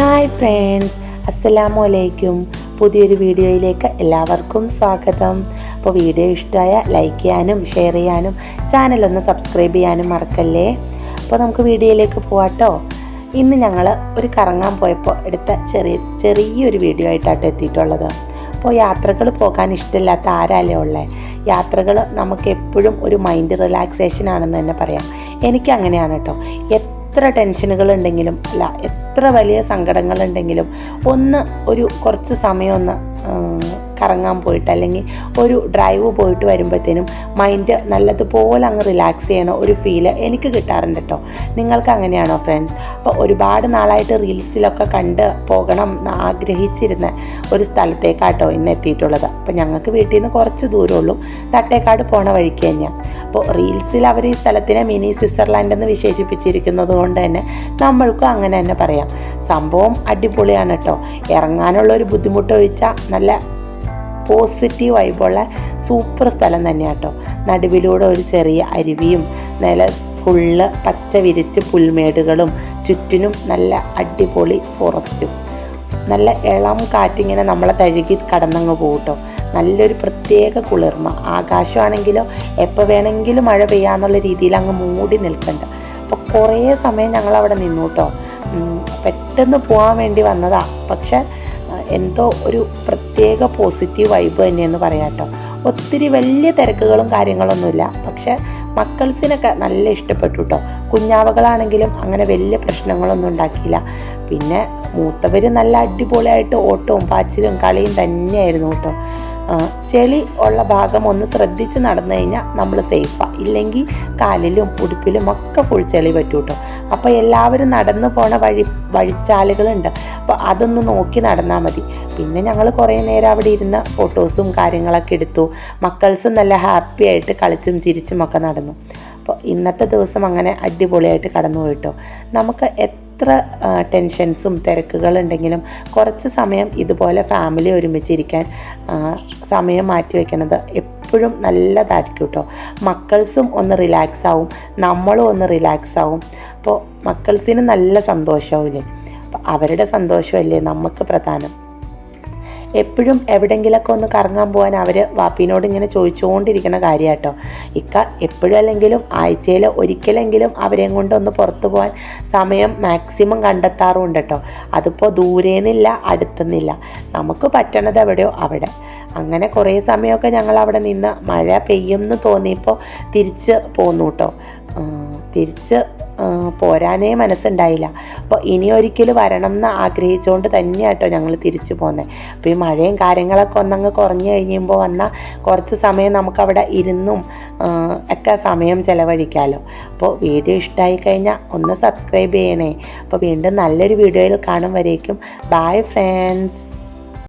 Hi friends അസ്സലാമു അലൈക്കും പുതിയൊരു വീഡിയോയിലേക്ക് എല്ലാവർക്കും സ്വാഗതം. അപ്പോൾ വീഡിയോ ഇഷ്ടമായ ലൈക്ക് ചെയ്യാനും ഷെയർ ചെയ്യാനും ചാനലൊന്ന് സബ്സ്ക്രൈബ് ചെയ്യാനും മറക്കല്ലേ? അപ്പോൾ നമുക്ക് വീഡിയോയിലേക്ക് പോവാട്ടോ ഇന്ന് ഞങ്ങൾ ഒരു കറങ്ങാൻ പോയപ്പോൾ എടുത്ത ചെറിയ ചെറിയൊരു വീഡിയോ ആയിട്ടാണ് എത്തിയിട്ടുള്ളത്. അപ്പോൾ യാത്രകൾ പോകാൻ ഇഷ്ടമില്ലാത്ത ആരാലേ ഉള്ളത് യാത്രകൾ നമുക്ക് എപ്പോഴും ഒരു മൈൻഡ് റിലാക്സേഷൻ ആണെന്ന് തന്നെ പറയാം. എനിക്ക് അങ്ങനെയാണ് കേട്ടോ എത്ര ടെൻഷനുകൾ ഉണ്ടെങ്കിലും അല്ല എത്ര വലിയ സങ്കടങ്ങളുണ്ടെങ്കിലും ഒന്ന് ഒരു കുറച്ച് സമയം ഒന്ന് കറങ്ങാൻ പോയിട്ട് അല്ലെങ്കിൽ ഒരു ഡ്രൈവ് പോയിട്ട് വരുമ്പോഴത്തേനും മൈൻഡ് നല്ലതുപോലെ അങ്ങ് റിലാക്സ് ചെയ്യണ ഒരു ഫീൽ എനിക്ക് കിട്ടാറുണ്ട് കേട്ടോ നിങ്ങൾക്ക് അങ്ങനെയാണോ ഫ്രണ്ട്സ് അപ്പോൾ ഒരുപാട് നാളായിട്ട് റീൽസിലൊക്കെ കണ്ട് പോകണം എന്ന് ആഗ്രഹിച്ചിരുന്ന ഒരു സ്ഥലത്തേക്കാട്ടോ ഇന്ന് എത്തിയിട്ടുള്ളത്. അപ്പോൾ ഞങ്ങൾക്ക് വീട്ടിൽ നിന്ന് കുറച്ച് ദൂരമുള്ളൂ. തട്ടേക്കാട് പോണ വഴിക്ക് തന്നെയാണ് അപ്പോൾ റീൽസിൽ അവർ ഈ സ്ഥലത്തിനെ മിനി സ്വിറ്റ്സർലാൻഡ് എന്ന് വിശേഷിപ്പിച്ചിരിക്കുന്നത് കൊണ്ട് തന്നെ നമ്മൾക്കും അങ്ങനെ തന്നെ പറയാം. സംഭവം അടിപൊളിയാണ് കേട്ടോ. ഇറങ്ങാനുള്ള ഒരു ബുദ്ധിമുട്ട് ഒഴിച്ചാൽ നല്ല പോസിറ്റീവ് വൈബുള്ള സൂപ്പർ സ്ഥലം തന്നെയാണ് കേട്ടോ. നടുവിലൂടെ ഒരു ചെറിയ അരുവിയും നില ഫുള്ള് പച്ച വിരിച്ച് പുൽമേടുകളും ചുറ്റിനും നല്ല അടിപൊളി ഫോറസ്റ്റും നല്ല ഇളം കാറ്റിങ്ങനെ നമ്മളെ തഴുകി കടന്നങ്ങ് പോകട്ടോ നല്ലൊരു പ്രത്യേക കുളിർമ. ആകാശമാണെങ്കിലോ എപ്പോൾ വേണമെങ്കിലും മഴ പെയ്യാന്നുള്ള രീതിയിൽ അങ്ങ് മൂടി നിൽക്കണ്ട. അപ്പോൾ കുറേ സമയം ഞങ്ങൾ അവിടെ നിന്നു കേട്ടോ. പെട്ടെന്ന് പോകാൻ വേണ്ടി വന്നതാ. പക്ഷെ എന്തോ ഒരു പ്രത്യേക പോസിറ്റീവ് വൈബ് തന്നെയെന്ന് പറയാം കേട്ടോ. ഒത്തിരി വലിയ തിരക്കുകളും കാര്യങ്ങളൊന്നുമില്ല. പക്ഷെ മക്കൾസിനൊക്കെ നല്ല ഇഷ്ടപ്പെട്ടു കേട്ടോ കുഞ്ഞാവകളാണെങ്കിലും അങ്ങനെ വലിയ പ്രശ്നങ്ങളൊന്നും ഉണ്ടാക്കിയില്ല. പിന്നെ മൂത്തവർ നല്ല അടിപൊളിയായിട്ട് ഓട്ടവും പാച്ചിലും കളിയും തന്നെയായിരുന്നു കേട്ടോ ചെളി ഉള്ള ഭാഗം ഒന്ന് ശ്രദ്ധിച്ച് നടന്നു കഴിഞ്ഞാൽ നമ്മൾ സേഫാണ് ഇല്ലെങ്കിൽ കാലിലും ഉടുപ്പിലും ഒക്കെ ഫുൾ ചെളി പറ്റും കേട്ടോ അപ്പോൾ എല്ലാവരും നടന്നു പോണ വഴി വഴിച്ചാലുകളുണ്ട്. അപ്പോൾ അതൊന്ന് നോക്കി നടന്നാൽ മതി. പിന്നെ ഞങ്ങൾ കുറേ നേരം അവിടെ ഇരുന്ന് ഫോട്ടോസും കാര്യങ്ങളൊക്കെ എടുത്തു. മക്കൾസും നല്ല ഹാപ്പി ആയിട്ട് കളിച്ചും ചിരിച്ചും ഒക്കെ നടന്നു. അപ്പോൾ ഇന്നത്തെ ദിവസം അങ്ങനെ അടിപൊളിയായിട്ട് കടന്നു പോയിട്ടോ നമുക്ക് എത്ര ടെൻഷൻസും തിരക്കുകളുണ്ടെങ്കിലും കുറച്ച് സമയം ഇതുപോലെ ഫാമിലി ഒരുമിച്ചിരിക്കാൻ സമയം മാറ്റി വയ്ക്കുന്നത് എപ്പോഴും നല്ലതായിരിക്കും കേട്ടോ മക്കൾസും ഒന്ന് റിലാക്സ് ആവും നമ്മളും ഒന്ന് റിലാക്സ് ആവും. അപ്പോൾ മക്കൾസിന് നല്ല സന്തോഷമാവില്ലേ അപ്പോൾ അവരുടെ സന്തോഷമല്ലേ? നമുക്ക് പ്രധാനം. എപ്പോഴും എവിടെങ്കിലൊക്കെ ഒന്ന് കറങ്ങാൻ പോകാൻ അവർ വാപ്പീനോട് ഇങ്ങനെ ചോദിച്ചുകൊണ്ടിരിക്കുന്ന കാര്യമാട്ടോ ഇക്ക എപ്പോഴും അല്ലെങ്കിലും ആഴ്ചയിൽ ഒരിക്കലെങ്കിലും അവരെയും കൊണ്ടൊന്ന് പുറത്തു പോകാൻ സമയം മാക്സിമം കണ്ടെത്താറുണ്ട് കേട്ടോ അതിപ്പോൾ ദൂരേന്നില്ല അടുത്തുനിന്നില്ല നമുക്ക് പറ്റണത് എവിടെയോ അവിടെ. അങ്ങനെ കുറേ സമയമൊക്കെ ഞങ്ങൾ അവിടെ നിന്ന് മഴ പെയ്യുമെന്ന് തോന്നിയപ്പോൾ തിരിച്ച് പോന്നു കേട്ടോ തിരിച്ച് പോരാനേ മനസ്സുണ്ടായില്ല. അപ്പോൾ ഇനി ഒരിക്കലും വരണം എന്ന് ആഗ്രഹിച്ചുകൊണ്ട് തന്നെയാട്ടോ ഞങ്ങൾ തിരിച്ചു പോകുന്നത് അപ്പോൾ ഈ മഴയും കാര്യങ്ങളൊക്കെ ഒന്നങ്ങ് കുറഞ്ഞു കഴിയുമ്പോൾ വന്നാൽ കുറച്ച് സമയം നമുക്കവിടെ ഇരുന്നും ഒക്കെ സമയം ചിലവഴിക്കാമല്ലോ അപ്പോൾ വീഡിയോ ഇഷ്ടമായി കഴിഞ്ഞാൽ ഒന്ന് സബ്സ്ക്രൈബ് ചെയ്യണേ. അപ്പോൾ വീണ്ടും നല്ലൊരു വീഡിയോയിൽ കാണും വരേക്കും. Bye friends